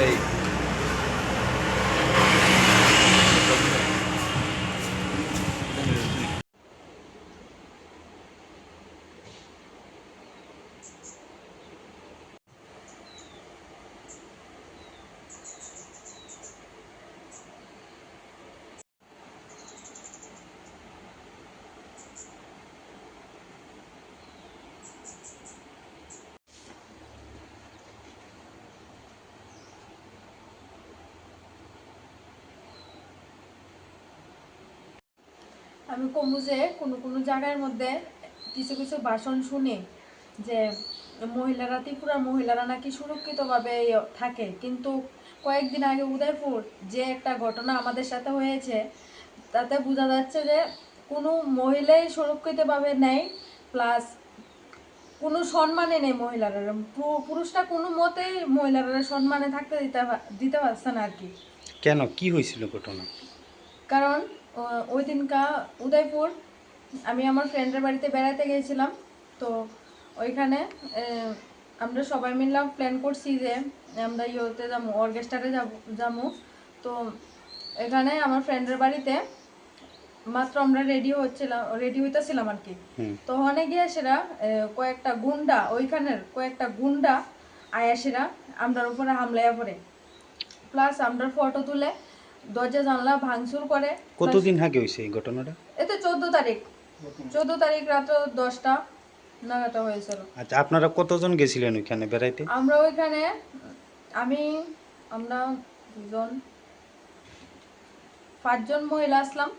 এই আমি কমু যে কোনো কোনো জায়গার মধ্যে কিছু কিছু ভাষণ শুনি যে মহিলারা, ত্রিপুরার মহিলারা নাকি সুরক্ষিতভাবে থাকে। কিন্তু কয়েকদিন আগে উদয়পুর যে একটা ঘটনা আমাদের সাথে হয়েছে, তাতে বোঝা যাচ্ছে যে কোনো মহিলাই সুরক্ষিতভাবে নেই, প্লাস কোনো সম্মানে নেই মহিলারা। পু- পুরুষরা কোনো মতেই মহিলারা সম্মানে থাকতে দিতে দিতে পারছে না আর কি। কেন? কি হয়েছিল ঘটনা? কারণ ওই দিনকা উদয়পুর আমি আমার ফ্রেন্ডের বাড়িতে বেড়াতে গিয়েছিলাম তো ওইখানে আমরা সবাই মিললাম প্ল্যান করছি যে আমরা ইয়েতে যাব অর্কেস্ট্রারে যাব তো এখানে আমার ফ্রেন্ডের বাড়িতে মাত্র আমরা রেডি হচ্ছিলাম রেডি হইতেছিলাম আর কি। তো ওখানে গিয়ে সেরা কয়েকটা গুন্ডা ওইখানের কয়েকটা গুন্ডা আয়াসেরা আমরার উপরে হামলাইয়া পড়ে। প্লাস আমরার ফটো তুলে দরজা জানলা ভাঙচুর করে। কতদিন আগে হয়েছে এই ঘটনাটা? এতে চোদ্দ তারিখ। চোদ্দ তারিখ রাত দশটা নাগাদটা হয়েছিল। আচ্ছা আপনারা কতজন গেছিলেন ওইখানে বেড়াইতে? আমরা ওইখানে আমি আমরা দুজন পাঁচজন মহিলা আসলাম।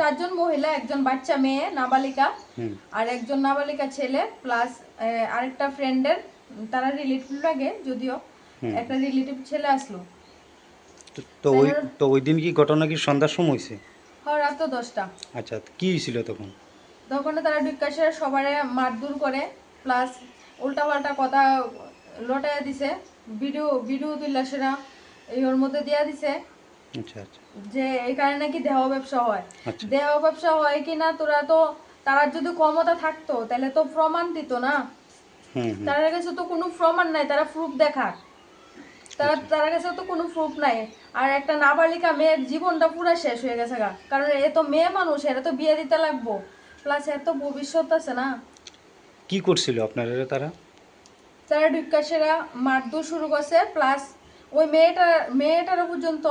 চারজন মহিলা একজন বাচ্চা মেয়ে নাবালিকা আর একজন নাবালিকা ছেলে প্লাস আরেকটা ফ্রেন্ডের তারা রিলেটিভ লাগে যদিও একটা রিলেটিভ ছেলে আসলো। তো- ওই তো ওই দিন কি ঘটনা কি সন্ধ্যার সময় হয়েছে? হয় রাত দশটা। আচ্ছা কি হয়েছিল তখন? তখন তারা বিকাশের সবাই মারধর করে প্লাস উল্টাপাল্টা কথা লটাইয়া দিছে ভিডিও ভিডিও তুললা সেরা এই ওর মধ্যে দিয়া দিছে। আচ্ছা আচ্ছা। যে এই কারণে নাকি দেহ ব্যবসা হয়। আচ্ছা। দেহ ব্যবসা হয় কি না তোরা তো তারা যদি ক্ষমতা থাকতো তাহলে তো প্রমাণ দিত না। তার কাছে তো কোনো প্রমাণ নাই তারা প্রুফ দেখাক। তারা তার কাছে তো কোনো প্রুফ নাই। আর একটা নাবালিকা মেয়ের জীবনটা পুরো শেষ হয়ে গেছে গা। কারণ এ তো মেয়ে মানুষ এরা তো বিয়ে দিতে লাগবো। প্লাস এর তো ভবিষ্যৎ আছে না। কি করছিল আপনারা তারা? তারা ডিকাশেরা মারধর শুরু করছে প্লাস ওই মেয়েটা মেয়েটারও পর্যন্ত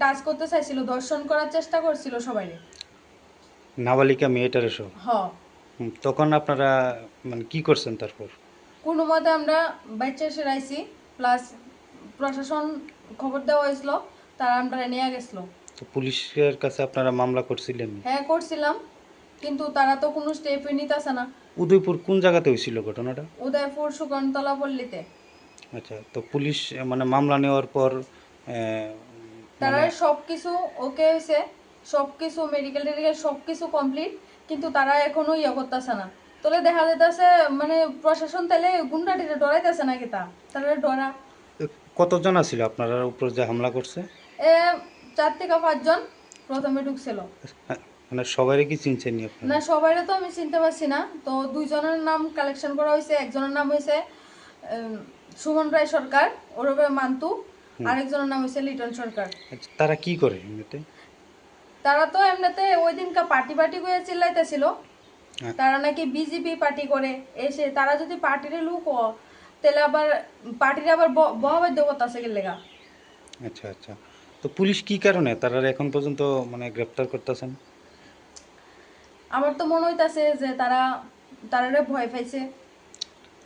টাচ করতে চাইছিল দর্শন করার চেষ্টা করছিল সবাই নাবালিকা মেয়েটার সব হ। হুম, তখন আপনারা মানে কি করছেন তারপর? কোনো মতে আমরা বাচ্চা সেরাইছি প্লাস প্রশাসন খবর দেওয়া হয়েছিল তারা আমরা নিয়ে গেছিল। তো পুলিশের কাছে আপনারা মামলা করছিলেন? হ্যাঁ করছিলাম কিন্তু তারা তো কোনো স্টেপই নিতেছে না। উদয়পুর কোন জায়গাতে হয়েছিল ঘটনাটা? উদয়পুর সুকন্তলা পল্লীতে। আচ্ছা তো পুলিশ মানে মামলা নেওয়ার পর তারা মানে সব কিছু ওকে হয়েছে সব কিছু মেডিকেল টেডিকেল সব কিছু কমপ্লিট কিন্তু তারা এখনও ইয়ে করতেছে না। তাহলে দেখা যাইতেছে মানে প্রশাসন তাহলে গুন্ডাটিতে ডরাইতেছে নাকি তা? তারা ডরা। কতজন আছিল আপনারা উপর যে হামলা করছে? এ চার থেকে পাঁচজন প্রথমে ঢুকছিল। হ্যাঁ, মানে সবাই কি চিনছেন নি সবাইরে তো আমি চিনতে পারছি না। তো দুইজনের নাম কালেকশন করা হয়েছে একজনের নাম হয়েছে সুমন রায় সরকার ওরবে মান্তু আরেকজনের নাম হয়েছে লিটন সরকার। আচ্ছা, তারা কি করে এমনিতে? তারা তো এমনিতে ওই দিনকা পার্টি পার্টি করে চিল্লাইতেছিল। হ্যাঁ। তারা নাকি বিজেপি পার্টি করে এসে তারা যদি পার্টির লোক তাহলে আবার পার্টির আবার বহাবাদ্য করতেছে গেলেগা আচ্ছা আচ্ছা। তো পুলিশ কি কারণে? তারা এখন পর্যন্ত মানে গ্রেপ্তার করতেছেন? আমার তো মনে হইতাছে যে তারা তারারে ভয় পাইছে।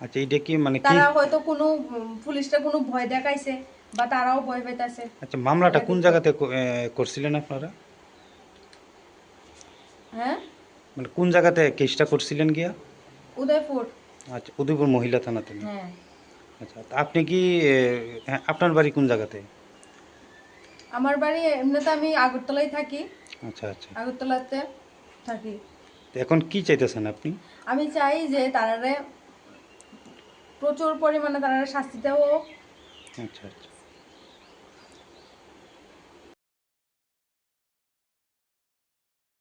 আচ্ছা এইটা কি মানে কি? তারা হয়তো কোনো পুলিশটা কোনো ভয় দেখাইছে বা তারাও ভয় পাইতাছে। আচ্ছা মামলাটা কোন জায়গাতে করছিলেন আপনারা? হ্যাঁ? মানে কোন জায়গাতে কেসটা করছিলেন গিয়া? উদয়পুর। আচ্ছা উদয়পুর মহিলা থানাতে হ্যাঁ। আচ্ছা তা আপনি কি হ্যাঁ, আপনার বাড়ি কোন জায়গাতে? আমার বাড়ি এমনিতে আমি আগরতলায় থাকি। আচ্ছা আচ্ছা। আগরতলাতে থাকি। তো এখন কি চাইতেছেন আপনি? আমি চাই যে তারারে প্রচুর পরিমাণে তারারে শাস্তি দেওয়া আচ্ছা আচ্ছা।